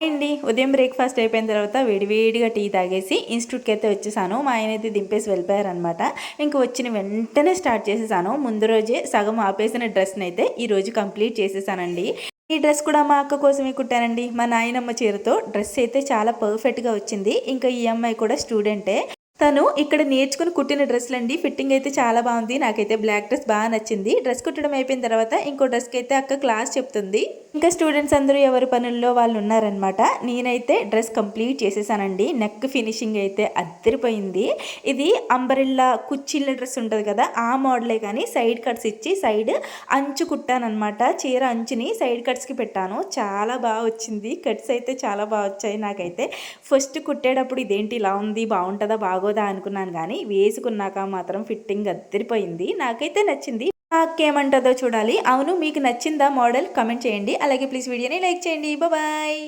అండి. ఉదయం బ్రేక్ఫాస్ట్ అయిపోయిన తర్వాత వేడివేడిగా టీ తాగేసి ఇన్స్టిట్యూట్కి అయితే వచ్చేసాను. మా ఆయన అయితే దింపేసి వెళ్ళిపోయారనమాట ఇంకా వచ్చిన వెంటనే స్టార్ట్ చేసేసాను. ముందు రోజే సగం ఆపేసిన డ్రెస్ని అయితే ఈరోజు కంప్లీట్ చేసేసానండి. ఈ డ్రెస్ కూడా మా అక్క కోసమే కుట్టానండి. మా నాయనమ్మ చీరతో డ్రెస్ అయితే చాలా పర్ఫెక్ట్గా వచ్చింది. ఇంకా ఈ అమ్మాయి కూడా స్టూడెంటే. తను ఇక్కడ నేర్చుకుని కుట్టిన డ్రెస్లు అండి ఫిట్టింగ్ అయితే చాలా బాగుంది. నాకైతే బ్లాక్ డ్రెస్ బాగా నచ్చింది. డ్రెస్ కుట్టడం అయిపోయిన తర్వాత ఇంకో డ్రెస్కి అయితే అక్క క్లాస్ చెప్తుంది. ఇంకా స్టూడెంట్స్ అందరూ ఎవరి పనుల్లో వాళ్ళు ఉన్నారనమాట నేనైతే డ్రెస్ కంప్లీట్ చేసేసానండి. నెక్ ఫినిషింగ్ అయితే అద్దరిపోయింది. ఇది అంబరిల్లా కుచ్చిళ్ళ డ్రెస్ ఉంటుంది కదా ఆ మోడలే కానీ సైడ్ కట్స్ ఇచ్చి సైడ్ అంచు కుట్టానమాట చీర అంచుని సైడ్ కట్స్కి పెట్టాను. చాలా బాగా వచ్చింది. కట్స్ అయితే చాలా బాగా వచ్చాయి నాకైతే. ఫస్ట్ కుట్టేటప్పుడు ఇదేంటి ఇలా ఉంది? బాగుంటుందా? బాగోదా అనుకున్నాను కానీ వేసుకున్నాక మాత్రం ఫిట్టింగ్ అద్దరిపోయింది. నాకైతే నచ్చింది. నాకేమంటుందో చూడాలి. అవును మీకు నచ్చిందా మోడల్? కమెంట్ చేయండి. అలాగే ప్లీజ్ వీడియోని లైక్ చేయండి. బాయ్